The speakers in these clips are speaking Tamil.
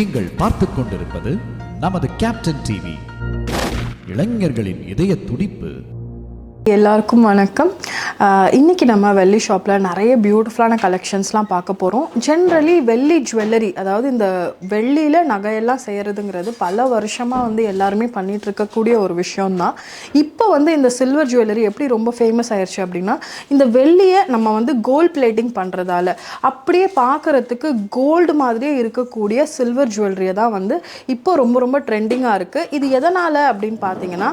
நீங்கள் பார்த்துக் கொண்டிருப்பது நமது கேப்டன் டிவி இளைஞர்களின் இதய துடிப்பு. எல்லாருக்கும் வணக்கம். இன்றைக்கி நம்ம வெள்ளி ஷாப்பில் நிறைய பியூட்டிஃபுல்லான கலெக்ஷன்ஸ்லாம் பார்க்க போகிறோம் ஜென்ரலி வெள்ளி ஜுவல்லரி அதாவது இந்த வெள்ளியில் நகையெல்லாம் செய்கிறதுங்கிறது பல வருஷமாக வந்து எல்லாருமே பண்ணிகிட்டு இருக்கக்கூடிய ஒரு விஷயம்தான். இப்போ வந்து இந்த சில்வர் ஜுவல்லரி எப்படி ரொம்ப ஃபேமஸ் ஆயிடுச்சு அப்படின்னா இந்த வெள்ளியை நம்ம வந்து கோல்ட் பிளேட்டிங் பண்ணுறதால அப்படியே பார்க்குறதுக்கு கோல்டு மாதிரியே இருக்கக்கூடிய சில்வர் ஜுவல்லரியை தான் வந்து இப்போ ரொம்ப ரொம்ப ட்ரெண்டிங்காக இருக்குது இது எதனால் அப்படின்னு பார்த்தீங்கன்னா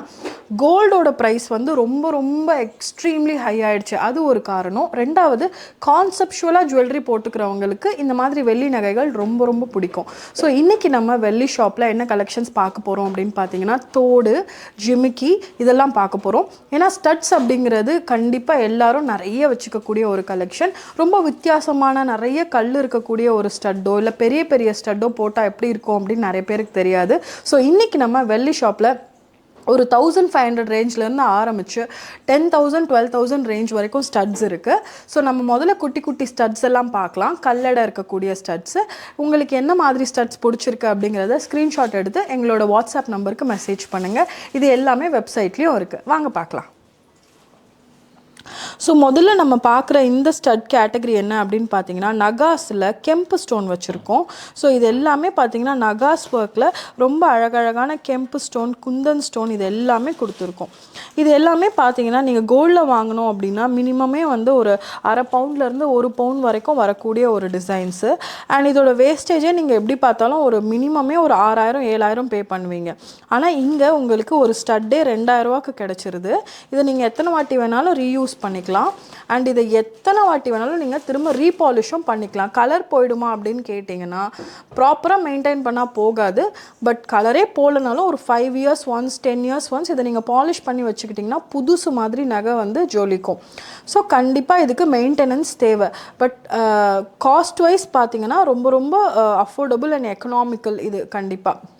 கோல்டோட ப்ரைஸ் வந்து ரொம்ப ரொம்ப ரொம்ப எக்ஸ்ட்ரீம்லி ஹை ஆயிடுச்சு. அது ஒரு காரணம். ரெண்டாவது கான்செப்ஷுவலாக ஜுவல்லரி போட்டுக்கிறவங்களுக்கு இந்த மாதிரி வெள்ளி நகைகள் ரொம்ப ரொம்ப பிடிக்கும். ஸோ இன்றைக்கி நம்ம வெள்ளி ஷாப்பில் என்ன கலெக்ஷன்ஸ் பார்க்க போகிறோம் அப்படின்னு பார்த்தீங்கன்னா தோடு ஜிமிக்கி இதெல்லாம் பார்க்க போகிறோம் ஏன்னா ஸ்டட்ஸ் அப்படிங்கிறது கண்டிப்பாக எல்லாரும் நிறைய வச்சுக்கக்கூடிய ஒரு கலெக்ஷன் ரொம்ப வித்தியாசமான நிறைய கல் இருக்கக்கூடிய ஒரு ஸ்டட்டோ இல்லை பெரிய பெரிய ஸ்டட்டோ போட்டால் எப்படி இருக்கும் அப்படின்னு நிறைய பேருக்கு தெரியாது. ஸோ இன்றைக்கி நம்ம வெள்ளி ஷாப்பில் ஒரு தௌசண்ட் ஃபைவ் ஹண்ட்ரட் ரேஞ்ச்லேருந்து ஆரம்பிச்சு ten thousand twelve thousand range வரைக்கும் ஸ்டட்ஸ் இருக்குது ஸோ நம்ம முதல்ல குட்டி குட்டி ஸ்டட்ஸ் எல்லாம் பார்க்கலாம். கல்லடை இருக்கக்கூடிய ஸ்டட்ஸு உங்களுக்கு என்ன மாதிரி ஸ்டட்ஸ் பிடிச்சிருக்கு அப்படிங்கிறத ஸ்க்ரீன்ஷாட் எடுத்து எங்களோட வாட்ஸ்அப் நம்பருக்கு மெசேஜ் பண்ணுங்கள் இது எல்லாமே வெப்சைட்லேயும் இருக்குது வாங்க பார்க்கலாம். ஸோ முதல்ல நம்ம பார்க்குற இந்த ஸ்டட் கேட்டகரி என்ன அப்படின்னு பார்த்தீங்கன்னா நகாஸில் கெம்பு ஸ்டோன் வச்சுருக்கோம். ஸோ இது எல்லாமே பார்த்தீங்கன்னா நகாஸ் ஒர்க்கில் ரொம்ப அழகழகான கெம்பு ஸ்டோன் குந்தன் ஸ்டோன் இது எல்லாமே கொடுத்துருக்கோம். இது எல்லாமே பார்த்தீங்கன்னா நீங்கள் கோல்டில் வாங்கணும் அப்படின்னா மினிமமே வந்து ஒரு அரை பவுண்ட்லேருந்து ஒரு பவுண்ட் வரைக்கும் வரக்கூடிய ஒரு டிசைன்ஸு அண்ட் இதோட வேஸ்டேஜே நீங்கள் எப்படி பார்த்தாலும் ஒரு மினிமமே ஒரு ஆறாயிரம் ஏழாயிரம் பே பண்ணுவீங்க. ஆனால் இங்கே உங்களுக்கு ஒரு ஸ்டட்டே ரெண்டாயிரரூவாக்கு கிடச்சிருது. இதை நீங்கள் எத்தனை வாட்டி வேணாலும் ரீயூஸ் பண்ணிக்கலாம். அண்ட் இதை எத்தனை வாட்டி வேணாலும் நீங்கள் திரும்ப ரீபாலிஷும் பண்ணிக்கலாம். கலர் போயிடுமா அப்படின்னு கேட்டிங்கன்னா ப்ராப்பராக மெயின்டைன் பண்ணால் போகாது. பட் கலரே போகலனாலும் ஒரு five years once ten years once இதை நீங்கள் பாலிஷ் பண்ணி வச்சுக்கிட்டிங்கன்னா புதுசு மாதிரி நகை வந்து ஜொலிக்கும். ஸோ கண்டிப்பாக இதுக்கு மெயின்டெனன்ஸ் தேவை. பட் காஸ்ட் வைஸ் பார்த்தீங்கன்னா ரொம்ப ரொம்ப அஃபோர்டபுள் அண்ட் எக்கனாமிக்கல் இது கண்டிப்பாக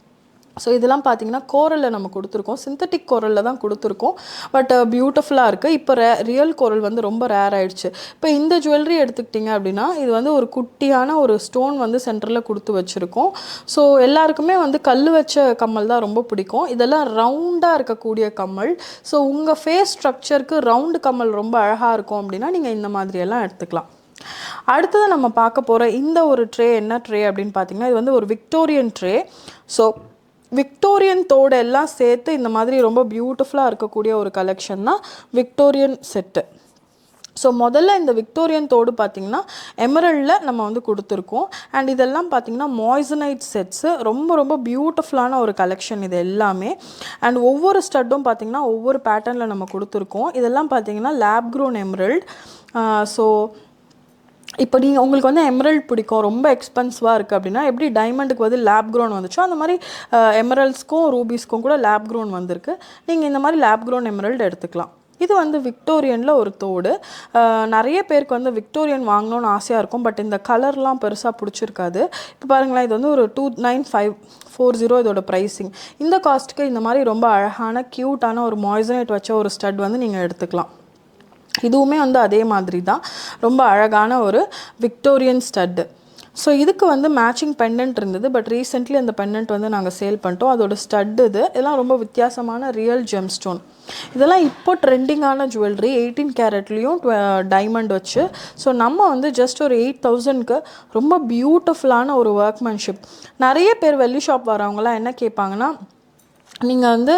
ஸோ இதெல்லாம் பார்த்தீங்கன்னா கோரலில் நம்ம கொடுத்துருக்கோம். சிந்தட்டிக் கோரலில் தான் கொடுத்துருக்கோம். பட் பியூட்டிஃபுல்லாக uh, இருக்குது இப்போ ரே ரியல் கோரல் வந்து ரொம்ப ரேர் ஆயிடுச்சு. இப்போ இந்த ஜுவல்லரி எடுத்துக்கிட்டிங்க அப்படின்னா இது வந்து ஒரு குட்டியான ஒரு ஸ்டோன் வந்து சென்டரில் கொடுத்து வச்சுருக்கோம். ஸோ எல்லாருக்குமே வந்து கல் வச்ச கம்மல் தான் ரொம்ப பிடிக்கும். இதெல்லாம் ரவுண்டாக இருக்கக்கூடிய கம்மல். ஸோ உங்கள் ஃபேஸ் ஸ்ட்ரக்சருக்கு ரவுண்டு கம்மல் ரொம்ப அழகாக இருக்கும் அப்படின்னா நீங்கள் இந்த மாதிரியெல்லாம் எடுத்துக்கலாம். அடுத்தது நம்ம பார்க்க போகிற இந்த ஒரு ட்ரே என்ன ட்ரே அப்படின்னு பார்த்தீங்கன்னா இது வந்து ஒரு விக்டோரியன் ட்ரே ஸோ விக்டோரியன் தோடு எல்லாம் சேர்த்து இந்த மாதிரி ரொம்ப பியூட்டிஃபுல்லாக இருக்கக்கூடிய ஒரு கலெக்ஷன் தான் விக்டோரியன் செட்டு ஸோ முதல்ல இந்த விக்டோரியன் தோடு பார்த்திங்கன்னா எமரல்டில் நம்ம வந்து கொடுத்துருக்கோம். அண்ட் இதெல்லாம் பார்த்திங்கன்னா மாய்சனைட் செட்ஸு ரொம்ப ரொம்ப பியூட்டிஃபுல்லான ஒரு கலெக்ஷன் இது எல்லாமே. அண்ட் ஒவ்வொரு ஸ்டட்டும் பார்த்திங்கன்னா ஒவ்வொரு பேட்டர்னில் நம்ம கொடுத்துருக்கோம். இதெல்லாம் பார்த்திங்கன்னா லேப் க்ரோன் எமரல்ட் ஸோ இப்போ நீங்கள் உங்களுக்கு வந்து எமரல்ட் பிடிக்கும் ரொம்ப எக்ஸ்பென்சிவாக இருக்குது அப்படின்னா எப்படி டைமண்டுக்கு வந்து லேப் க்ரோன் வந்துச்சோ அந்த மாதிரி எமரல்ஸ்க்கும் ரூபீஸ்க்கும் கூட லேப் க்ரோன் வந்திருக்கு. நீங்கள் இந்த மாதிரி லேப் க்ரோன் எமரல்ட் எடுத்துக்கலாம். இது வந்து விக்டோரியனில் ஒரு தோடு. நிறைய பேருக்கு வந்து விக்டோரியன் வாங்கணும்னு ஆசையாக இருக்கும் பட் இந்த கலர்லாம் பெருசாக பிடிச்சிருக்காது. இப்போ பாருங்களேன் இது வந்து ஒரு two nine five four zero இதோட ப்ரைஸிங் இந்த காஸ்ட்டுக்கு இந்த மாதிரி ரொம்ப அழகான க்யூட்டான ஒரு மாய்சனேட் வச்ச ஒரு ஸ்டட் வந்து நீங்கள் எடுத்துக்கலாம். இதுவுமே வந்து அதே மாதிரி தான் ரொம்ப அழகான ஒரு விக்டோரியன் ஸ்டட்டு ஸோ இதுக்கு வந்து மேட்சிங் பெண்டன்ட் இருந்தது. பட் ரீசெண்ட்லி அந்த பெண்டன்ட் வந்து நாங்கள் சேல் பண்ணிட்டோம். அதோட ஸ்டட் இது. இதெல்லாம் ரொம்ப வித்தியாசமான ரியல் ஜெம் ஸ்டோன் இதெல்லாம் இப்போ ட்ரெண்டிங்கான ஜுவல்லரி எயிட்டீன் கேரட்லேயும் டைமண்ட் வச்சு. ஸோ நம்ம வந்து ஜஸ்ட் ஒரு எயிட் தௌசண்ட்க்கு ரொம்ப பியூட்டிஃபுல்லான ஒரு ஒர்க்மேன்ஷிப் நிறைய பேர் வெள்ளி ஷாப் வரவங்களாம் என்ன கேட்பாங்கன்னா நீங்கள் வந்து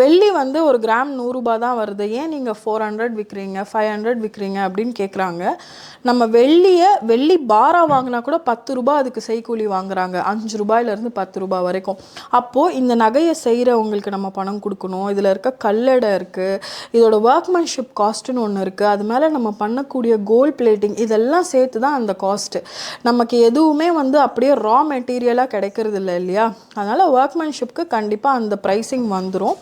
வெள்ளி வந்து ஒரு கிராம் நூறுரூபா தான் வருது. ஏன் நீங்கள் ஃபோர் ஹண்ட்ரட் விற்கிறீங்க ஃபைவ் ஹண்ட்ரட் விற்கிறீங்க அப்படின்னு கேட்குறாங்க நம்ம வெள்ளியை வெள்ளி பாரா வாங்கினா கூட பத்து ரூபாய் அதுக்கு செய்கூலி வாங்குறாங்க. அஞ்சு ரூபாயிலேருந்து பத்து ரூபா வரைக்கும். அப்போது இந்த நகையை செய்கிறவங்களுக்கு நம்ம பணம் கொடுக்கணும். இதில் இருக்க கல்லடை இருக்குது இதோட ஒர்க்மேன்ஷிப் காஸ்ட்டுன்னு ஒன்று இருக்குது அது மேலே நம்ம பண்ணக்கூடிய கோல்ட் பிளேட்டிங் இதெல்லாம் சேர்த்து தான் அந்த காஸ்ட்டு நமக்கு எதுவுமே வந்து அப்படியே ரா மெட்டீரியலாக கிடைக்கிறது இல்லை இல்லையா? அதனால் ஒர்க்மேன்ஷிப்க்கு கண்டிப்பாக அந்த ப்ரைஸிங் வந்துடும்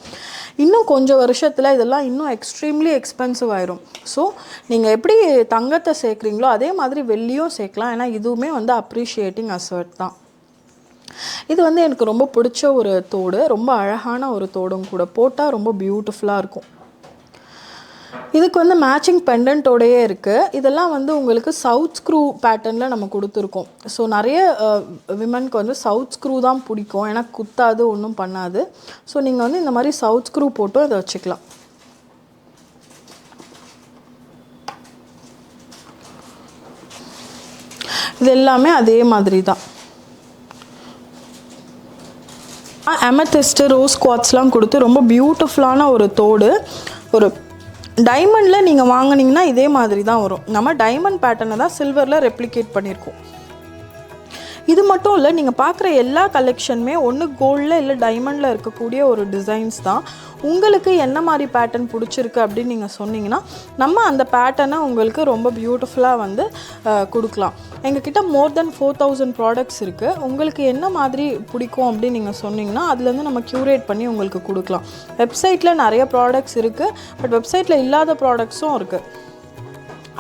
இன்னும் கொஞ்சம் வருஷத்தில் இதெல்லாம் இன்னும் எக்ஸ்ட்ரீம்லி எக்ஸ்பென்சிவ் ஆயிரும். ஸோ நீங்கள் எப்படி தங்கத்தை சேர்க்குறீங்களோ அதே மாதிரி வெள்ளியும் சேர்க்கலாம். ஏன்னா இதுவுமே வந்து அப்ரிஷியேட்டிங் அசர்ட் தான். இது வந்து எனக்கு ரொம்ப பிடிச்ச ஒரு தோடு. ரொம்ப அழகான ஒரு தோடும் கூட போட்டால் ரொம்ப பியூட்டிஃபுல்லாக இருக்கும். இதுக்கு வந்து மேட்சிங் பெண்டன்ட்டோடையே இருக்குது இதெல்லாம் வந்து உங்களுக்கு சவுத் ஸ்க்ரூ பேட்டர்னில் நம்ம கொடுத்துருக்கோம். ஸோ நிறைய விமனுக்கு வந்து சவுத் ஸ்க்ரூ தான் பிடிக்கும். ஏன்னா குத்தாது ஒன்றும் பண்ணாது. ஸோ நீங்கள் வந்து இந்த மாதிரி சவுத் ஸ்க்ரூ போட்டும் இதை வச்சுக்கலாம். இது எல்லாமே அதே மாதிரி தான். அமெத்திஸ்ட்டு ரோஸ் குவாட்ஸ்லாம் கொடுத்து ரொம்ப பியூட்டிஃபுல்லான ஒரு தோடு ஒரு டைமண்டில் நீங்கள் வாங்கினீங்கன்னா இதே மாதிரி தான் வரும். நம்ம டைமண்ட் பேட்டர்னை தான் சில்வரில் ரெப்ளிகேட் பண்ணியிருக்கோம். இது மட்டும் இல்லை நீங்கள் பார்க்குற எல்லா கலெக்ஷனுமே ஒன்று கோல்டில் இல்லை டைமண்டில் இருக்கக்கூடிய ஒரு டிசைன்ஸ் தான். உங்களுக்கு என்ன மாதிரி பேட்டர்ன் பிடிச்சிருக்கு அப்படின்னு நீங்கள் சொன்னீங்கன்னா நம்ம அந்த பேட்டர்னை உங்களுக்கு ரொம்ப பியூட்டிஃபுல்லாக வந்து கொடுக்கலாம். எங்ககிட்ட more than four thousand products இருக்குது உங்களுக்கு என்ன மாதிரி பிடிக்கும் அப்படின்னு நீங்கள் சொன்னீங்கன்னா அதுலேருந்து நம்ம க்யூரேட் பண்ணி உங்களுக்கு கொடுக்கலாம். வெப்சைட்டில் நிறைய ப்ராடக்ட்ஸ் இருக்குது பட் வெப்சைட்டில் இல்லாத ப்ராடக்ட்ஸும் இருக்குது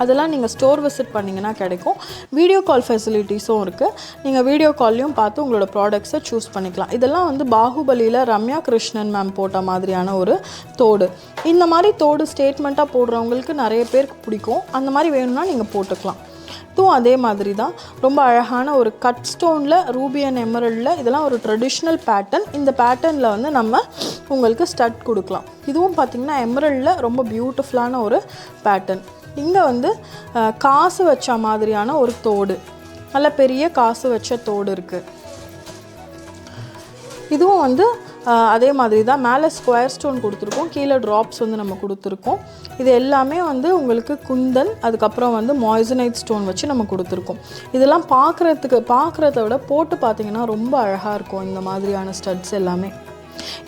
அதெல்லாம் நீங்கள் ஸ்டோர் விசிட் பண்ணிங்கன்னா கிடைக்கும். வீடியோ கால் ஃபெசிலிட்டிஸும் இருக்குது நீங்கள் வீடியோ கால்லையும் பார்த்து உங்களோட ப்ராடக்ட்ஸை சூஸ் பண்ணிக்கலாம். இதெல்லாம் வந்து பாகுபலியில் ரம்யா கிருஷ்ணன் மேம் போட்ட மாதிரியான ஒரு தோடு. இந்த மாதிரி தோடு ஸ்டேட்மெண்ட்டாக போடுறவங்களுக்கு நிறைய பேருக்கு பிடிக்கும். அந்த மாதிரி வேணும்னா நீங்கள் போட்டுக்கலாம். இதுவும் அதே மாதிரி தான். ரொம்ப அழகான ஒரு கட் ஸ்டோனில் ரூபி அண்ட் எமரல்டில் இதெல்லாம் ஒரு ட்ரெடிஷ்னல் பேட்டர்ன் இந்த பேட்டர்னில் வந்து நம்ம உங்களுக்கு ஸ்டட் கொடுக்கலாம். இதுவும் பார்த்திங்கன்னா எமரல்டில் ரொம்ப பியூட்டிஃபுல்லான ஒரு பேட்டர்ன் இங்கே வந்து காசு வச்ச மாதிரியான ஒரு தோடு. நல்ல பெரிய காசு வச்ச தோடு இருக்குது இதுவும் வந்து அதே மாதிரி தான். மேலே ஸ்கொயர் ஸ்டோன் கொடுத்துருக்கோம். கீழே ட்ராப்ஸ் வந்து நம்ம கொடுத்துருக்கோம். இது எல்லாமே வந்து உங்களுக்கு குந்தன் அதுக்கப்புறம் வந்து மாய்சனைட் ஸ்டோன் வச்சு நம்ம கொடுத்துருக்கோம். இதெல்லாம் பார்க்குறதுக்கு பார்க்குறத விட போட்டு பார்த்தீங்கன்னா ரொம்ப அழகாக இருக்கும். இந்த மாதிரியான ஸ்டட்ஸ் எல்லாமே.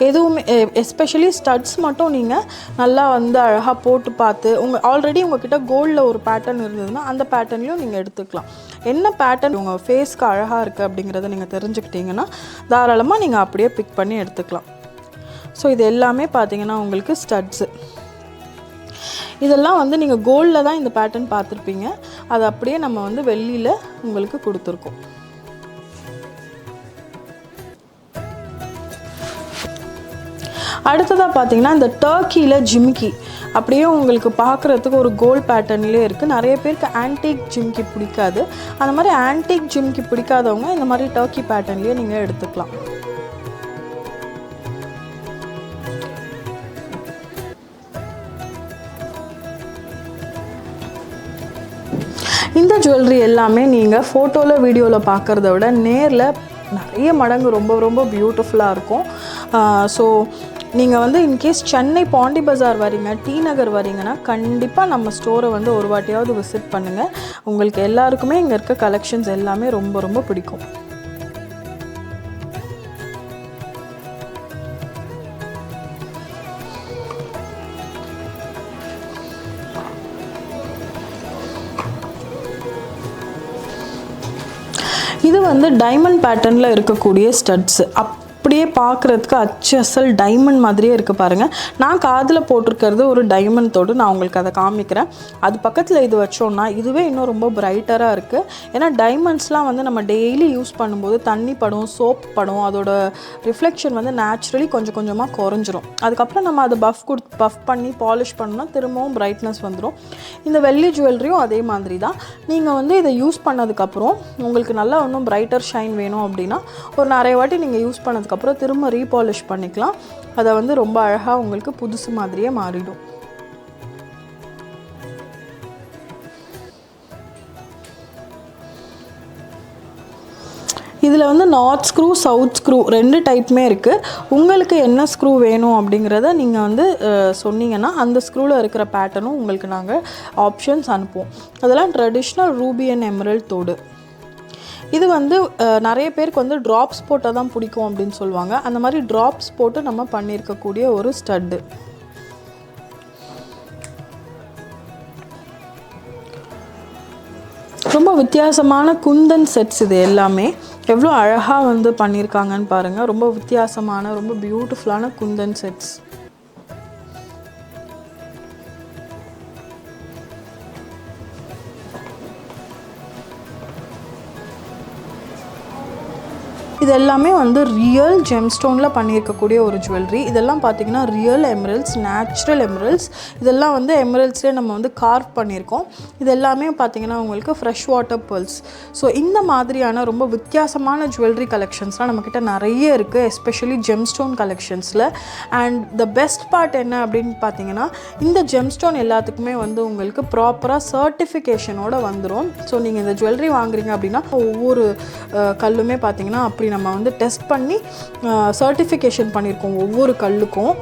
எதுவுமே எஸ்பெஷலி ஸ்டட்ஸ் மட்டும் நீங்கள் நல்லா வந்து அழகாக போட்டு பார்த்து உங்கள் ஆல்ரெடி உங்ககிட்ட கோல்டில் ஒரு பேட்டர்ன் இருந்ததுன்னா அந்த பேட்டர்ன்லையும் நீங்கள் எடுத்துக்கலாம். என்ன பேட்டர்ன் உங்கள் ஃபேஸ்க்கு அழகாக இருக்குது அப்படிங்கிறத நீங்கள் தெரிஞ்சுக்கிட்டீங்கன்னா தாராளமாக நீங்கள் அப்படியே பிக் பண்ணி எடுத்துக்கலாம். ஸோ இது எல்லாமே பார்த்தீங்கன்னா உங்களுக்கு ஸ்டட்ஸு இதெல்லாம் வந்து நீங்கள் கோல்டில் தான் இந்த பேட்டர்ன் பார்த்துருப்பீங்க. அது அப்படியே நம்ம வந்து வெள்ளியில் உங்களுக்கு கொடுத்துருக்கோம். அடுத்ததாக பார்த்தீங்கன்னா இந்த டர்க்கியில் ஜிமிக்கி அப்படியே உங்களுக்கு பார்க்குறதுக்கு ஒரு கோல் பேட்டர்ன்லேயே இருக்குது நிறைய பேருக்கு ஆன்டிக் ஜிம்கி பிடிக்காது. அந்த மாதிரி ஆன்டிக் ஜிமிக்கி பிடிக்காதவங்க இந்த மாதிரி டர்க்கி பேட்டர்ன்லேயே நீங்கள் எடுத்துக்கலாம். இந்த ஜுவல்லரி எல்லாமே நீங்கள் ஃபோட்டோவில் வீடியோவில் பார்க்குறத விட நேரில் நிறைய மடங்கு ரொம்ப ரொம்ப பியூட்டிஃபுல்லாக இருக்கும். ஸோ நீங்கள் வந்து இன்கேஸ் சென்னை பாண்டி பஜார் வரீங்க டி நகர் வரீங்கன்னா கண்டிப்பாக நம்ம ஸ்டோரை வந்து ஒரு வாட்டியாவது விசிட் பண்ணுங்கள் உங்களுக்கு எல்லாருக்குமே இங்கே இருக்க கலெக்ஷன்ஸ் எல்லாமே ரொம்ப ரொம்ப பிடிக்கும். இது வந்து டைமண்ட் பேட்டர்னில் இருக்கக்கூடிய ஸ்டட்ஸ் அப்படியே பார்க்குறதுக்கு அச்சு அசல் டைமண்ட் மாதிரியே இருக்குது பாருங்கள் நான் காதில் போட்டிருக்கிறது ஒரு டைமண்ட் தோடு. நான் உங்களுக்கு அதை காமிக்கிறேன். அது பக்கத்தில் இது வச்சோம்னா இதுவே இன்னும் ரொம்ப பிரைட்டராக இருக்குது ஏன்னா டைமண்ட்ஸ்லாம் வந்து நம்ம டெய்லி யூஸ் பண்ணும்போது தண்ணி படும் சோப் படும். அதோட ரிஃப்ளெக்ஷன் வந்து நேச்சுரலி கொஞ்சம் கொஞ்சமாக குறைஞ்சிரும். அதுக்கப்புறம் நம்ம அதை பஃப் கொடு பஃப் பண்ணி பாலிஷ் பண்ணோம்னா திரும்பவும் பிரைட்னஸ் வந்துடும் இந்த வெள்ளி ஜுவல்லரியும் அதே மாதிரி தான். நீங்கள் வந்து இதை யூஸ் பண்ணதுக்கப்புறம் உங்களுக்கு நல்லா இன்னும் பிரைட்டர் ஷைன் வேணும் அப்படின்னா ஒரு நிறைய வாட்டி நீங்கள் யூஸ் பண்ணதுக்கப்புறம் திரும்ப ரீபாலிஷ் பண்ணிக்கலாம். அதை வந்து ரொம்ப அழகாக உங்களுக்கு புதுசு மாதிரியே மாறிடும். இதில் வந்து நார்த் ஸ்க்ரூ சவுத் ஸ்க்ரூ ரெண்டு டைப்புமே இருக்குது உங்களுக்கு என்ன ஸ்க்ரூ வேணும் அப்படிங்கிறத நீங்கள் வந்து சொன்னீங்கன்னா அந்த ஸ்க்ரூவில் இருக்கிற பேட்டர்னும் உங்களுக்கு நாங்கள் ஆப்ஷன்ஸ் அனுப்புவோம். அதெல்லாம் ட்ரெடிஷ்னல் ரூபி அண்ட் எமரல்ட் தோடு. இது வந்து நிறைய பேருக்கு வந்து ட்ராப்ஸ் போட்டால் தான் பிடிக்கும் அப்படின்னு சொல்லுவாங்க. அந்த மாதிரி ட்ராப்ஸ் போட்டு நம்ம பண்ணியிருக்கக்கூடிய ஒரு ஸ்டட்டு ரொம்ப வித்தியாசமான குந்தன் செட்ஸ் இது எல்லாமே. எவ்வளோ அழகாக வந்து பண்ணியிருக்காங்கன்னு பாருங்கள் ரொம்ப வித்தியாசமான ரொம்ப பியூட்டிஃபுல்லான குந்தன் செட்ஸ் இது எல்லாமே வந்து ரியல் ஜெம் ஸ்டோனில் பண்ணியிருக்கக்கூடிய ஒரு ஜுவல்லரி இதெல்லாம் பார்த்தீங்கன்னா ரியல் எமரல்ஸ் நேச்சுரல் எமரல்ஸ் இதெல்லாம் வந்து எமரல்ஸ்லேயே நம்ம வந்து கார்வ் பண்ணியிருக்கோம். இது எல்லாமே பார்த்தீங்கன்னா உங்களுக்கு ஃப்ரெஷ் வாட்டர் பேர்ல்ஸ் ஸோ இந்த மாதிரியான ரொம்ப வித்தியாசமான ஜுவல்லரி கலெக்ஷன்ஸ்லாம் நம்மக்கிட்ட நிறைய இருக்குது எஸ்பெஷலி ஜெம் ஸ்டோன் கலெக்ஷன்ஸில் அண்ட் த பெஸ்ட் பார்ட் என்ன அப்படின்னு பார்த்தீங்கன்னா இந்த ஜெம் ஸ்டோன் எல்லாத்துக்குமே வந்து உங்களுக்கு ப்ராப்பராக சர்டிஃபிகேஷனோட வந்துடும் ஸோ நீங்கள் இந்த ஜுவல்லரி வாங்குறீங்க அப்படின்னா ஒவ்வொரு கல்லுமே பார்த்தீங்கன்னா அப்படி நம்ம வந்து டெஸ்ட் பண்ணி சர்டிஃபிகேஷன் பண்ணியிருக்கோம் ஒவ்வொரு கல்லுக்கும்.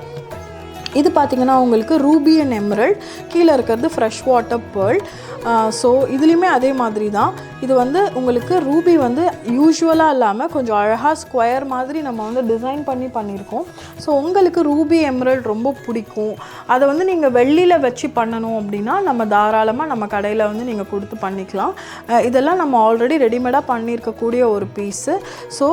இது பார்த்திங்கன்னா உங்களுக்கு ரூபி அண்ட் எம்ரல் கீழே இருக்கிறது ஃப்ரெஷ் வாட்டர் பேர்ல் ஸோ இதுலேயுமே அதே மாதிரி தான் இது வந்து உங்களுக்கு ரூபி வந்து யூஸ்வலாக இல்லாமல் கொஞ்சம் அழகாக ஸ்கொயர் மாதிரி நம்ம வந்து டிசைன் பண்ணி பண்ணியிருக்கோம். ஸோ உங்களுக்கு ரூபி எம்ரல் ரொம்ப பிடிக்கும். அதை வந்து நீங்கள் வெள்ளியில் வச்சு பண்ணணும் அப்படின்னா நம்ம தாராளமாக நம்ம கடையில் வந்து நீங்கள் கொடுத்து பண்ணிக்கலாம். இதெல்லாம் நம்ம ஆல்ரெடி ரெடிமேடாக பண்ணியிருக்கக்கூடிய ஒரு பீஸு ஸோ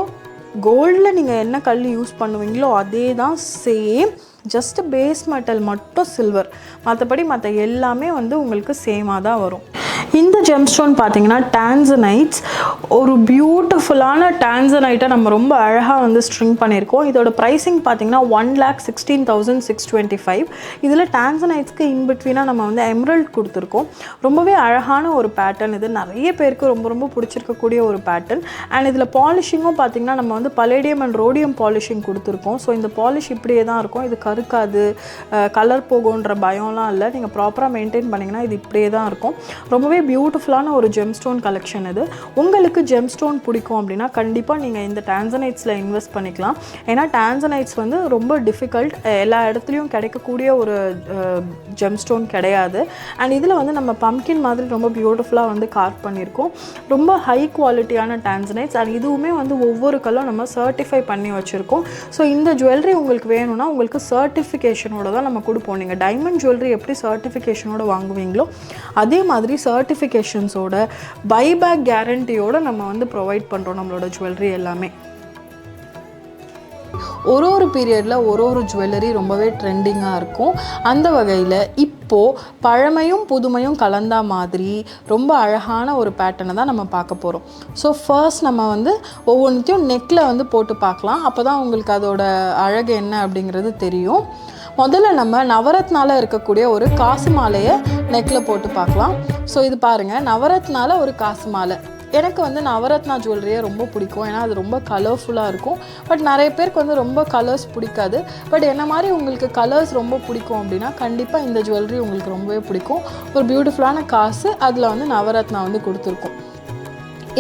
கோல்டில் நீங்கள் என்ன கல் யூஸ் பண்ணுவீங்களோ அதே தான் சேம் ஜஸ்ட்டு பேஸ் மெட்டல் மட்டும் சில்வர் மற்றபடி மற்ற எல்லாமே வந்து உங்களுக்கு சேமாக தான் வரும். இந்த ஜெம்ஸ்டோன் பார்த்தீங்கன்னா டான்சனைட்ஸ் ஒரு பியூட்டிஃபுல்லான டான்சனைட்டை நம்ம ரொம்ப அழகாக வந்து ஸ்ட்ரிங் பண்ணியிருக்கோம். இதோட ப்ரைஸிங் பார்த்தீங்கன்னா one lakh sixteen thousand six twenty five இதில் டான்சனைட்ஸ்க்கு இன்பிட்வீனாக நம்ம வந்து எம்ரல்ட் கொடுத்துருக்கோம். ரொம்பவே அழகான ஒரு பேட்டர்ன் இது. நிறைய பேருக்கு ரொம்ப ரொம்ப பிடிச்சிருக்கக்கூடிய ஒரு பேட்டர்ன் அண்ட் இதில் பாலிஷிங்கும் பார்த்தீங்கன்னா நம்ம வந்து பலேடியம் அண்ட் ரோடியம் பாலிஷிங் கொடுத்துருக்கோம். ஸோ இந்த பாலிஷ் இப்படியே தான் இருக்கும். இது கருக்காது கலர் போகுன்ற பயம்லாம் இல்லை. நீங்கள் ப்ராப்பராக மெயின்டைன் பண்ணிங்கன்னா இது இப்படியே தான் இருக்கும். ரொம்ப ரொம்பவே பியூட்டிஃபுல்லான ஒரு ஜெம் ஸ்டோன் கலெக்ஷன் இது. உங்களுக்கு ஜெம் ஸ்டோன் பிடிக்கும் அப்படின்னா கண்டிப்பாக நீங்கள் இந்த டான்சனைட்ஸில் இன்வெஸ்ட் பண்ணிக்கலாம். ஏன்னா டான்சனைட்ஸ் வந்து ரொம்ப டிஃபிகல்ட் எல்லா இடத்துலையும் கிடைக்கக்கூடிய ஒரு ஜெம் ஸ்டோன் கிடையாது. அண்ட் இதில் வந்து நம்ம பம்கின் மாதிரி ரொம்ப பியூட்டிஃபுல்லாக வந்து கார்வ் பண்ணியிருக்கோம். ரொம்ப ஹை குவாலிட்டியான டான்சனைட்ஸ் அண்ட் இதுவுமே வந்து ஒவ்வொரு கல்லும் நம்ம சர்டிஃபை பண்ணி வச்சுருக்கோம். ஸோ இந்த ஜுவல்லரி உங்களுக்கு வேணும்னா உங்களுக்கு சர்டிஃபிகேஷனோட தான் நம்ம கொடுப்போம். நீங்கள் டைமண்ட் ஜுவல்லரி எப்படி சர்டிஃபிகேஷனோட வாங்குவீங்களோ அதே மாதிரி சர்டிஃபிகேஷன்ஸோட பைபேக் கேரண்டியோட நம்ம வந்து ப்ரொவைட் பண்ணுறோம் நம்மளோட ஜுவல்லரி எல்லாமே. ஒரு ஒரு பீரியடில் ஒரு ஒரு ஜுவல்லரி ரொம்பவே ட்ரெண்டிங்காக இருக்கும். அந்த வகையில் இப்போது பழமையும் புதுமையும் கலந்தா மாதிரி ரொம்ப அழகான ஒரு பேட்டர்னை தான் நம்ம பார்க்க போகிறோம் ஸோ ஃபர்ஸ்ட் நம்ம வந்து ஒவ்வொன்றுத்தையும் நெக்கில் வந்து போட்டு பார்க்கலாம். அப்போ தான் உங்களுக்கு அதோட அழகு என்ன அப்படிங்கிறது தெரியும். முதல்ல நம்ம நவரத்னால இருக்கக்கூடிய ஒரு காசு மாலையை நெக்கில் போட்டு பார்க்கலாம். ஸோ இது பாருங்கள் நவரத்னால ஒரு காசு மாலை எனக்கு வந்து நவரத்னா ஜுவல்லரியே ரொம்ப பிடிக்கும். ஏன்னா அது ரொம்ப கலர்ஃபுல்லாக இருக்கும். பட் நிறைய பேருக்கு வந்து ரொம்ப கலர்ஸ் பிடிக்காது. பட் என்ன மாதிரி உங்களுக்கு கலர்ஸ் ரொம்ப பிடிக்கும் அப்படின்னா கண்டிப்பாக இந்த ஜுவல்லரி உங்களுக்கு ரொம்பவே பிடிக்கும். ஒரு பியூட்டிஃபுல்லான காசு அதில் வந்து நவரத்னா வந்து கொடுத்துருக்கோம்.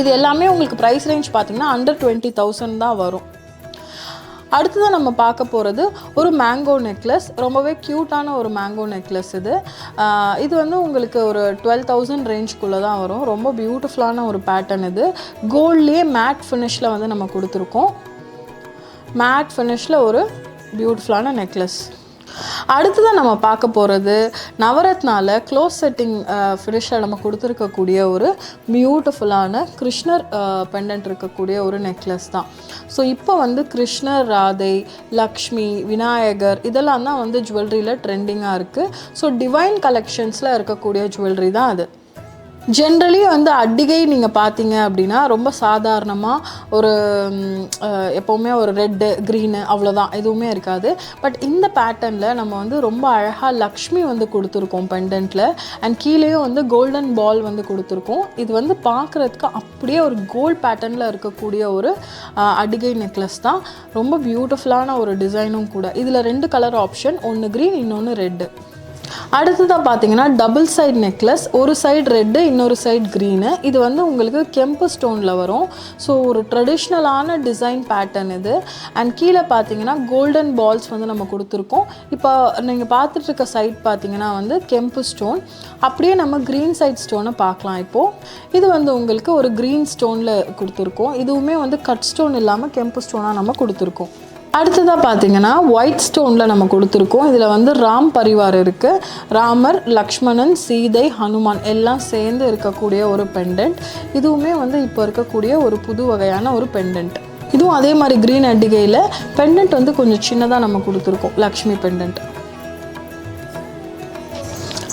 இது எல்லாமே உங்களுக்கு ப்ரைஸ் ரேஞ்ச் பார்த்தீங்கன்னா அண்டர் டுவெண்ட்டி தௌசண்ட் தான் வரும். அடுத்ததான் நம்ம பார்க்க போகிறது ஒரு மேங்கோ நெக்லஸ் ரொம்பவே க்யூட்டான ஒரு மேங்கோ நெக்லஸ் இது. இது வந்து உங்களுக்கு ஒரு டுவெல் தௌசண்ட் ரேஞ்சுக்குள்ளே தான் வரும். ரொம்ப பியூட்டிஃபுல்லான ஒரு பேட்டர்ன் இது. கோல்ட்லேயே மேட் ஃபினிஷில் வந்து நம்ம கொடுத்துருக்கோம். மேட் ஃபினிஷில் ஒரு பியூட்டிஃபுல்லான நெக்லஸ் அடுத்ததான் நம்ம பார்க்க போகிறது நவரத்னால க்ளோஸ் செட்டிங் ஃபினிஷில் நம்ம கொடுத்துருக்கக்கூடிய ஒரு பியூட்டிஃபுல்லான கிருஷ்ணர் பெண்டன்ட் இருக்கக்கூடிய ஒரு நெக்லஸ் தான். ஸோ இப்போ வந்து கிருஷ்ணர் ராதை லக்ஷ்மி விநாயகர் இதெல்லாம் தான் வந்து ஜுவல்லரியில் ட்ரெண்டிங்காக இருக்குது ஸோ டிவைன் கலெக்ஷன்ஸில் இருக்கக்கூடிய ஜுவல்லரி தான் அது. ஜென்ரலி வந்து அடிகை நீங்கள் பார்த்தீங்க அப்படின்னா ரொம்ப சாதாரணமாக ஒரு எப்போவுமே ஒரு ரெட்டு க்ரீனு அவ்வளோதான் எதுவுமே இருக்காது. பட் இந்த பேட்டர்னில் நம்ம வந்து ரொம்ப அழகாக லக்ஷ்மி வந்து கொடுத்துருக்கோம் பெண்டன்ட்டில் அண்ட் கீழேயும் வந்து கோல்டன் பால் வந்து கொடுத்துருக்கோம். இது வந்து பார்க்குறதுக்கு அப்படியே ஒரு கோல்ட் பேட்டர்னில் இருக்கக்கூடிய ஒரு அடிகை நெக்லஸ் தான். ரொம்ப பியூட்டிஃபுல்லான ஒரு டிசைனும் கூட. இதில் ரெண்டு கலர் ஆப்ஷன் ஒன்று க்ரீன் இன்னொன்று ரெட்டு அடுத்ததாக பார்த்தீங்கன்னா டபுள் சைடு நெக்லஸ் ஒரு சைடு ரெட்டு இன்னொரு சைடு க்ரீனு இது வந்து உங்களுக்கு கெம்பு ஸ்டோனில் வரும். ஸோ ஒரு ட்ரெடிஷ்னலான டிசைன் பேட்டர்ன் இது. அண்ட் கீழே பார்த்தீங்கன்னா கோல்டன் பால்ஸ் வந்து நம்ம கொடுத்துருக்கோம். இப்போ நீங்கள் பார்த்துட்டு இருக்க சைட் பார்த்தீங்கன்னா வந்து கெம்பு ஸ்டோன் அப்படியே நம்ம க்ரீன் சைட் ஸ்டோனை பார்க்கலாம் இப்போது இது வந்து உங்களுக்கு ஒரு க்ரீன் ஸ்டோனில் கொடுத்துருக்கோம். இதுவுமே வந்து கட் ஸ்டோன் இல்லாமல் கெம்பு ஸ்டோனாக நம்ம கொடுத்துருக்கோம். அடுத்ததாக பார்த்தீங்கன்னா ஒயிட் ஸ்டோனில் நம்ம கொடுத்துருக்கோம். இதில் வந்து ராம் பரிவார் இருக்குது ராமர் லக்ஷ்மணன் சீதை ஹனுமான் எல்லாம் சேர்ந்து இருக்கக்கூடிய ஒரு பெண்டன்ட் இதுவுமே வந்து இப்போ இருக்கக்கூடிய ஒரு புது வகையான ஒரு பெண்டன்ட் இதுவும் அதே மாதிரி க்ரீன் அட்டிகையில் பெண்டன்ட் வந்து கொஞ்சம் சின்னதாக நம்ம கொடுத்துருக்கோம். லக்ஷ்மி பெண்டன்ட்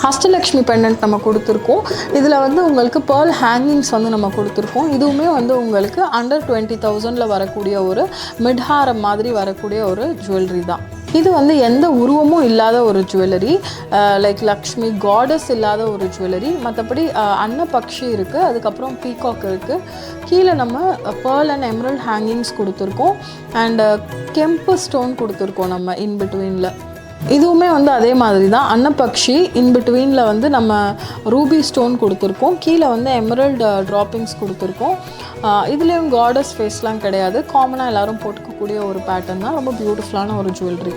அஷ்டலக்ஷ்மி பெண்டன்ட் நம்ம கொடுத்துருக்கோம். இதில் வந்து உங்களுக்கு பேர்ல் ஹேங்கிங்ஸ் வந்து நம்ம கொடுத்துருக்கோம். இதுவுமே வந்து உங்களுக்கு அண்டர் டுவெண்ட்டி தௌசண்டில் வரக்கூடிய ஒரு மிட்ஹாரம் மாதிரி வரக்கூடிய ஒரு ஜுவல்லரி தான். இது வந்து எந்த உருவமும் இல்லாத ஒரு ஜுவல்லரி லைக் லக்ஷ்மி காடஸ் இல்லாத ஒரு ஜுவல்லரி மற்றபடி அன்னபக்ஷி இருக்குது அதுக்கப்புறம் பீகாக் இருக்குது கீழே நம்ம பேர்ல் அண்ட் எம்ரல்ட் ஹேங்கிங்ஸ் கொடுத்துருக்கோம். அண்ட் கெம்பு ஸ்டோன் கொடுத்துருக்கோம் நம்ம இன் பிட்வீனில் இதுவுமே வந்து அதே மாதிரி தான் அன்னபக்ஷி இன் பிட்வீனில் வந்து நம்ம ரூபி ஸ்டோன் கொடுத்துருக்கோம். கீழே வந்து எமரல்டு ட்ராப்பிங்ஸ் uh, கொடுத்துருக்கோம். இதுலேயும் காடஸ் ஃபேஸ்லாம் கிடையாது. காமனாக எல்லாரும் போட்டுக்கக்கூடிய ஒரு பேட்டர்ன் தான். ரொம்ப பியூட்டிஃபுல்லான ஒரு ஜுவல்லரி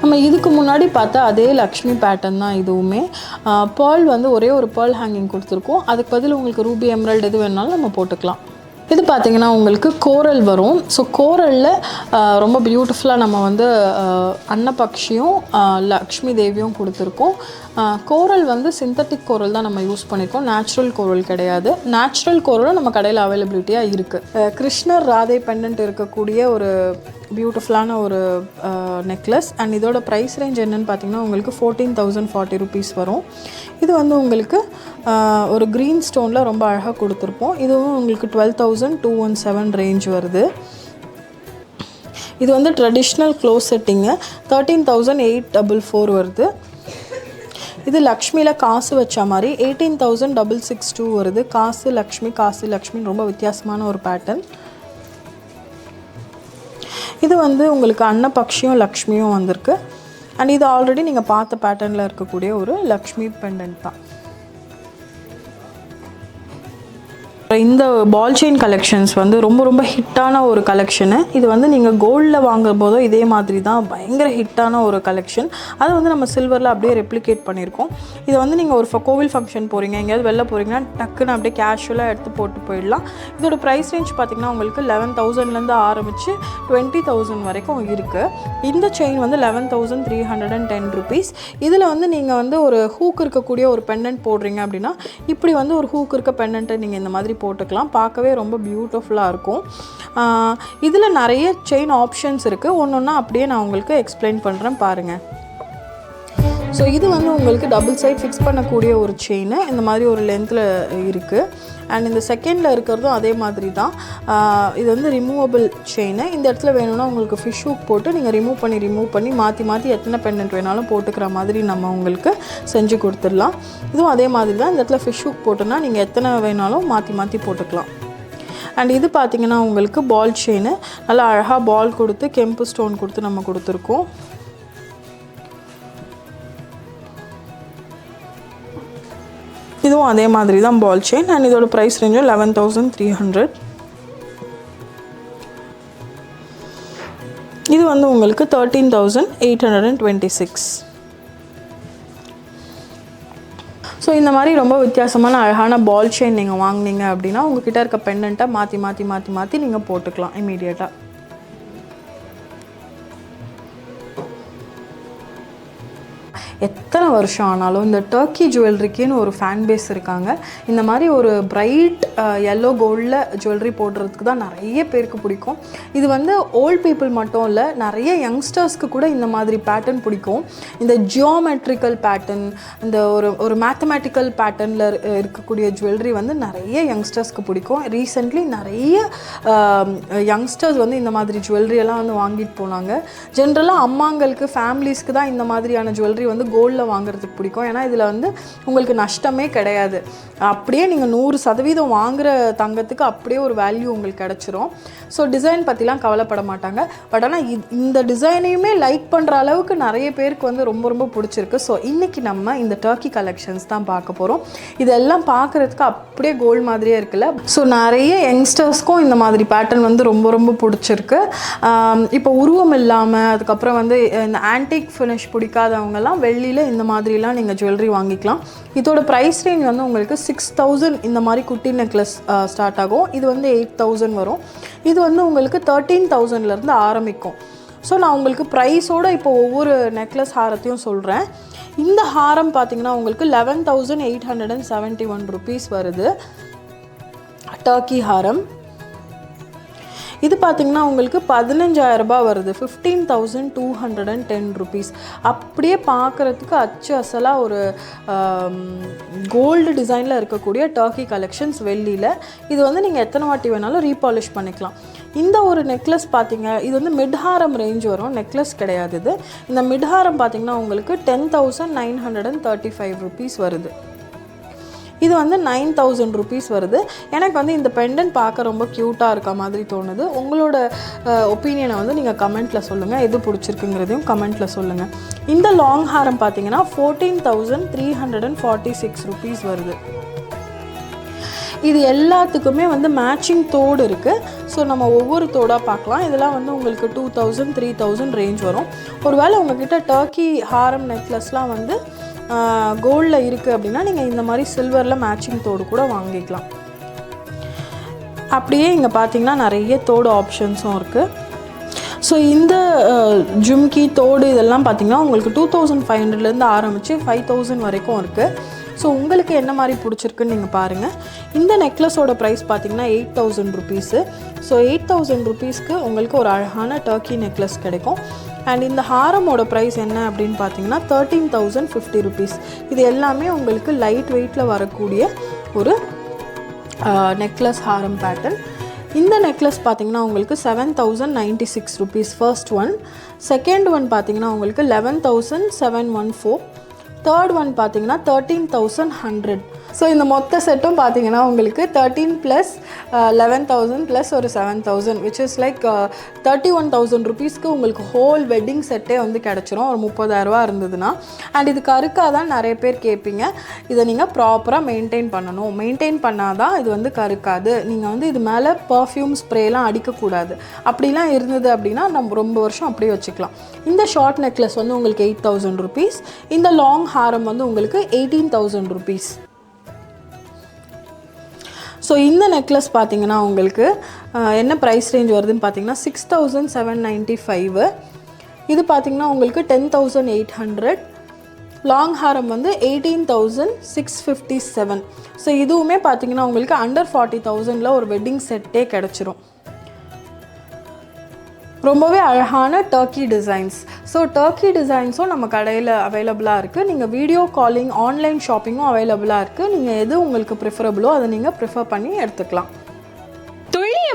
நம்ம இதுக்கு முன்னாடி பார்த்தா அதே லக்ஷ்மி பேட்டர்ன் தான் இதுவுமே. பேர்ல் வந்து ஒரே ஒரு பேர்ல் ஹேங்கிங் கொடுத்துருக்கோம். அதுக்கு பதில் உங்களுக்கு ரூபி எம்ரல்டு எது வேணாலும் நம்ம போட்டுக்கலாம். இது பார்த்தீங்கன்னா உங்களுக்கு கோரல் வரும். ஸோ கோரலில் ரொம்ப பியூட்டிஃபுல்லாக நம்ம வந்து அன்னபக்ஷியும் லக்ஷ்மி தேவியும் கொடுத்துருக்கோம். கோரல் வந்து சிந்தட்டிக் கோரல் தான் நம்ம யூஸ் பண்ணியிருக்கோம் நேச்சுரல் கோரல் கிடையாது. நேச்சுரல் கோரலும் நம்ம கடையில் அவைலபிலிட்டியாக இருக்குது கிருஷ்ணர் ராதை பெண்டன்ட் இருக்கக்கூடிய ஒரு பியூட்டிஃபுல்லான ஒரு நெக்லஸ் அண்ட் இதோட ப்ரைஸ் ரேஞ்ச் என்னென்னு பார்த்தீங்கன்னா உங்களுக்கு ஃபோர்டீன் தௌசண்ட் ஃபார்ட்டி ருபீஸ் வரும். இது வந்து உங்களுக்கு ஒரு க்ரீன் ஸ்டோனில் ரொம்ப அழகாக கொடுத்துருப்போம். இதுவும் உங்களுக்கு twelve thousand two one seven range வருது. இது வந்து traditional close setting thirteen thousand eight double four வருது. இது லக்ஷ்மியில் காசு வச்ச மாதிரி eighteen thousand double six two வருது. காசு லக்ஷ்மி காசு லக்ஷ்மின்னு ரொம்ப வித்தியாசமான ஒரு பேட்டர்ன் இது வந்து உங்களுக்கு அன்னபக்ஷியும் லக்ஷ்மியும் வந்திருக்கு. அண்ட் இது ஆல்ரெடி நீங்கள் பார்த்த பேட்டர்னில் இருக்கக்கூடிய ஒரு லக்ஷ்மி பெண்டன்ட் தான். இந்த பால் செயின் கலெக்ஷன்ஸ் வந்து ரொம்ப ரொம்ப ஹிட்டான ஒரு கலெக்ஷனு இது வந்து நீங்கள் கோல்டில் வாங்கும் போதோ இதே மாதிரி தான் பயங்கர ஹிட்டான ஒரு கலெக்ஷன் அதை வந்து நம்ம சில்வரில் அப்படியே ரெப்ளிகேட் பண்ணியிருக்கோம். இது வந்து நீங்கள் ஒரு கோவில் ஃபங்க்ஷன் போகிறீங்க எங்கேயாவது வெளில போகிறீங்கன்னா டக்குன்னு அப்படியே கேஷுவலாக எடுத்து போட்டு போயிடலாம். இதோட ப்ரைஸ் ரேஞ்ச் பார்த்தீங்கன்னா உங்களுக்கு லெவன் தௌசண்ட்லேருந்து ஆரம்பித்து டுவெண்ட்டி தௌசண்ட் வரைக்கும் இருக்குது இந்த செயின் வந்து eleven thousand three hundred and ten rupees இதில் வந்து நீங்கள் வந்து ஒரு ஹூக் இருக்கக்கூடிய ஒரு பெண்டன்ட் போடுறீங்க அப்படின்னா இப்படி வந்து ஒரு ஹூக் இருக்க பெண்டன்ட்டை நீங்கள் இந்த மாதிரி போட்டுக்கலாம். பார்க்கவே ரொம்ப பியூட்டிஃபுல்லாக இருக்கும். இதில் நிறைய செயின் ஆப்ஷன்ஸ் இருக்குது ஒன்று ஒன்றா அப்படியே நான் உங்களுக்கு எக்ஸ்பிளைன் பண்ணுறேன் பாருங்கள் ஸோ இது வந்து உங்களுக்கு டபுள் சைட் ஃபிக்ஸ் பண்ணக்கூடிய ஒரு செயின் இந்த மாதிரி ஒரு லென்த்தில் இருக்குது அண்ட் இந்த செகண்டில் இருக்கிறதும் அதே மாதிரி தான் இது வந்து ரிமூவபிள் செயின் இந்த இடத்துல வேணும்னா உங்களுக்கு ஃபிஷ் ஹூக் போட்டு நீங்கள் ரிமூவ் பண்ணி ரிமூவ் பண்ணி மாற்றி மாற்றி எத்தனை பெண்டன்ட் வேணாலும் போட்டுக்கிற மாதிரி நம்ம உங்களுக்கு செஞ்சு கொடுத்துடலாம். இதுவும் அதே மாதிரி தான் இந்த இடத்துல ஃபிஷ் ஹூக் போட்டோன்னா நீங்கள் எத்தனை வேணாலும் மாற்றி மாற்றி போட்டுக்கலாம். அண்ட் இது பார்த்தீங்கன்னா உங்களுக்கு பால் செயின் நல்லா அழகாக பால் கொடுத்து கெம்பு ஸ்டோன் கொடுத்து நம்ம கொடுத்துருக்கோம். இதுவும் அதே மாதிரி தான் பால் செயின் அண்ட் இதோட ப்ரைஸ் ரேஞ்சும் லெவன் தௌசண்ட் த்ரீ ஹண்ட்ரட் இது வந்து உங்களுக்கு thirteen thousand eight hundred and twenty six so இந்த மாதிரி ரொம்ப வித்தியாசமான அழகான பால் செயின் நீங்கள் வாங்குனீங்க அப்படின்னா உங்ககிட்ட இருக்க பெண்டண்ட்டை மாற்றி மாற்றி மாற்றி மாற்றி நீங்கள் போட்டுக்கலாம் இமீடியட்டாக எத்தனை வருஷம் ஆனாலும் இந்த டர்க்கி ஜுவல்லரிக்குன்னு ஒரு ஃபேன் பேஸ் இருக்காங்க. இந்த மாதிரி ஒரு பிரைட் எல்லோ கோல்டில் ஜுவல்லரி போடுறதுக்கு தான் நிறைய பேருக்கு பிடிக்கும். இது வந்து ஓல்ட் பீப்புள் மட்டும் இல்லை நிறைய யங்ஸ்டர்ஸ்க்கு கூட இந்த மாதிரி பேட்டர்ன் பிடிக்கும். இந்த ஜியோமெட்ரிக்கல் பேட்டர்ன் இந்த ஒரு ஒரு மேத்தமேட்டிக்கல் பேட்டர்னில் இருக்கக்கூடிய ஜுவல்லரி வந்து நிறைய யங்ஸ்டர்ஸ்க்கு பிடிக்கும். ரீசெண்ட்லி நிறைய யங்ஸ்டர்ஸ் வந்து இந்த மாதிரி ஜுவல்லரியெல்லாம் வந்து வாங்கிட்டு போனாங்க. ஜென்ரலாக அம்மாங்களுக்கு ஃபேமிலிஸ்க்கு தான் இந்த மாதிரியான ஜுவல்லரி வந்து கோல்டில் வாங்குறதுக்கு பிடிக்கும். ஏன்னா இதில் வந்து உங்களுக்கு நஷ்டமே கிடையாது. அப்படியே நீங்கள் நூறு சதவீதம் வாங்குற தங்கத்துக்கு அப்படியே ஒரு வேல்யூ உங்களுக்கு கிடச்சிரும். ஸோ டிசைன் பற்றிலாம் கவலைப்பட மாட்டாங்க. பட் ஆனால் இந்த டிசைனையுமே லைக் பண்ணுற அளவுக்கு நிறைய பேருக்கு வந்து ரொம்ப ரொம்ப பிடிச்சிருக்கு. ஸோ இன்றைக்கி நம்ம இந்த டர்க்கி கலெக்ஷன்ஸ் தான் பார்க்க போகிறோம் இதெல்லாம் பார்க்குறதுக்கு அப்படியே கோல்டு மாதிரியே இருக்குல்ல. ஸோ நிறைய யங்ஸ்டர்ஸ்க்கும் இந்த மாதிரி பேட்டர்ன் வந்து ரொம்ப ரொம்ப பிடிச்சிருக்கு. இப்போ உருவம் இல்லாமல் அதுக்கப்புறம் வந்து இந்த ஆன்டிக் ஃபினிஷ் பிடிக்காதவங்கெல்லாம் வெள்ளியில் இந்த மாதிரிலாம் நீங்கள் ஜுவல்லரி வாங்கிக்கலாம். இதோட ப்ரைஸ் ரேஞ்ச் வந்து உங்களுக்கு சிக்ஸ் தௌசண்ட் இந்த மாதிரி குட்டி நெக்லஸ் ஸ்டார்ட் ஆகும். இது வந்து எயிட் தௌசண்ட் வரும். இது வந்து உங்களுக்கு தேர்ட்டீன் தௌசண்ட்லேருந்து ஆரம்பிக்கும். ஸோ நான் உங்களுக்கு ப்ரைஸோட இப்போ ஒவ்வொரு நெக்லஸ் ஹாரத்தையும் சொல்கிறேன் இந்த ஹாரம் பார்த்தீங்கன்னா உங்களுக்கு eleven thousand eight hundred and seventy one rupees வருது. டர்க்கி ஹாரம். இது பார்த்தீங்கன்னா உங்களுக்கு பதினஞ்சாயிரம் ரூபாய் வருது. Fifteen thousand two hundred and ten rupees அப்படியே பார்க்குறதுக்கு அச்சு அசலாக ஒரு கோல்டு டிசைனில் இருக்கக்கூடிய டர்க்கி கலெக்ஷன்ஸ் வெள்ளியில். இது வந்து நீங்கள் எத்தனை வாட்டி வேணாலும் ரீபாலிஷ் பண்ணிக்கலாம். இந்த ஒரு நெக்லஸ் பார்த்தீங்க இது வந்து மிட்ஹாரம் ரேஞ்ச் வரும். நெக்லஸ் கிடையாது இது. இந்த மிட்ஹாரம் பார்த்தீங்கன்னா உங்களுக்கு ten thousand nine hundred and thirty five rupees வருது. இது வந்து நைன் தௌசண்ட் ருபீஸ் வருது. எனக்கு வந்து இந்த பெண்டன் பார்க்க ரொம்ப க்யூட்டாக இருக்க மாதிரி தோணுது. உங்களோட ஒப்பீனியனை வந்து நீங்கள் கமெண்ட்டில் சொல்லுங்கள் எது பிடிச்சிருக்குங்கிறதையும் கமெண்ட்டில் சொல்லுங்கள் இந்த லாங் ஹாரம் பார்த்தீங்கன்னா fourteen thousand three hundred and forty six rupees வருது. இது எல்லாத்துக்குமே வந்து மேட்சிங் தோடு இருக்குது ஸோ நம்ம ஒவ்வொரு தோடாக பார்க்கலாம். இதெல்லாம் வந்து உங்களுக்கு two thousand three thousand range வரும். ஒருவேளை உங்ககிட்ட டர்க்கி ஹாரம் நெக்லஸ்லாம் வந்து கோல்டில் இருக்குது அப்படின்னா நீங்கள் இந்த மாதிரி சில்வரில் மேட்சிங் தோடு கூட வாங்கிக்கலாம். அப்படியே இங்கே பார்த்தீங்கன்னா நிறைய தோடு ஆப்ஷன்ஸும் இருக்குது ஸோ இந்த ஜும்கி தோடு இதெல்லாம் பார்த்தீங்கன்னா உங்களுக்கு டூ தௌசண்ட் ஃபைவ் ஹண்ட்ரட்லேருந்து ஆரம்பித்து ஃபைவ் தௌசண்ட் வரைக்கும் இருக்குது ஸோ உங்களுக்கு என்ன மாதிரி பிடிச்சிருக்குன்னு நீங்கள் பாருங்கள் இந்த நெக்லஸோட ப்ரைஸ் பார்த்தீங்கன்னா eight thousand rupees so eight thousand ருபீஸ்க்கு உங்களுக்கு ஒரு அழகான டர்க்கி நெக்லஸ் கிடைக்கும். அண்ட் இந்த ஹாரமோட ப்ரைஸ் என்ன அப்படின்னு பார்த்தீங்கன்னா தேர்ட்டீன் தௌசண்ட் ஃபிஃப்டி ருபீஸ் இது எல்லாமே உங்களுக்கு லைட் வெயிட்டில் வரக்கூடிய ஒரு நெக்லஸ் ஹாரம் பேட்டர்ன் இந்த நெக்லஸ் பார்த்தீங்கன்னா உங்களுக்கு seven thousand ninety six rupees first one second one பார்த்தீங்கன்னா உங்களுக்கு eleven thousand seven one four third one பார்த்தீங்கன்னா தேர்ட்டீன் தௌசண்ட் ஹண்ட்ரட் ஸோ இந்த மொத்த செட்டும் பார்த்தீங்கன்னா உங்களுக்கு thirteen plus eleven thousand plus ஒரு seven thousand which is like thirty one thousand ருபீஸ்க்கு உங்களுக்கு ஹோல் வெட்டிங் செட்டே வந்து கிடச்சிரும். ஒரு முப்பதாயிரரூவா இருந்ததுன்னா. அண்ட் இது கருக்காக தான் நிறைய பேர் கேட்பீங்க. இதை நீங்கள் ப்ராப்பராக மெயின்டைன் பண்ணணும். மெயின்டைன் பண்ணால் தான் இது வந்து கருக்காது. நீங்கள் வந்து இது மேலே பர்ஃப்யூம் ஸ்ப்ரேலாம் அடிக்கக்கூடாது. அப்படிலாம் இருந்தது அப்படின்னா நம்ம ரொம்ப வருஷம் அப்படியே வச்சுக்கலாம். இந்த ஷார்ட் நெக்லஸ் வந்து உங்களுக்கு எயிட் தௌசண்ட் ருபீஸ் இந்த லாங் ஹாரம் வந்து உங்களுக்கு எயிட்டீன் தௌசண்ட் ருபீஸ் ஸோ இந்த நெக்லஸ் பார்த்தீங்கன்னா உங்களுக்கு என்ன ப்ரைஸ் ரேஞ்ச் வருதுன்னு பார்த்தீங்கன்னா six thousand seven ninety five இது பார்த்தீங்கன்னா உங்களுக்கு ten thousand eight hundred long ஹாரம் வந்து eighteen thousand six fifty seven so இதுவுமே பார்த்தீங்கன்னா உங்களுக்கு அண்டர் ஃபார்ட்டி தௌசண்டில் ஒரு வெட்டிங் செட்டே கிடச்சிரும். ரொம்பவே அழகான டர்க்கி டிசைன்ஸ் ஸோ டர்க்கி டிசைன்ஸும் நம்ம கடையில் அவைலபிளாக இருக்குது நீங்கள் வீடியோ காலிங் ஆன்லைன் ஷாப்பிங்கும் அவைலபிளாக இருக்குது நீங்கள் எது உங்களுக்கு ப்ரிஃபரபிளோ அதை நீங்கள் ப்ரிஃபர் பண்ணி எடுத்துக்கலாம்.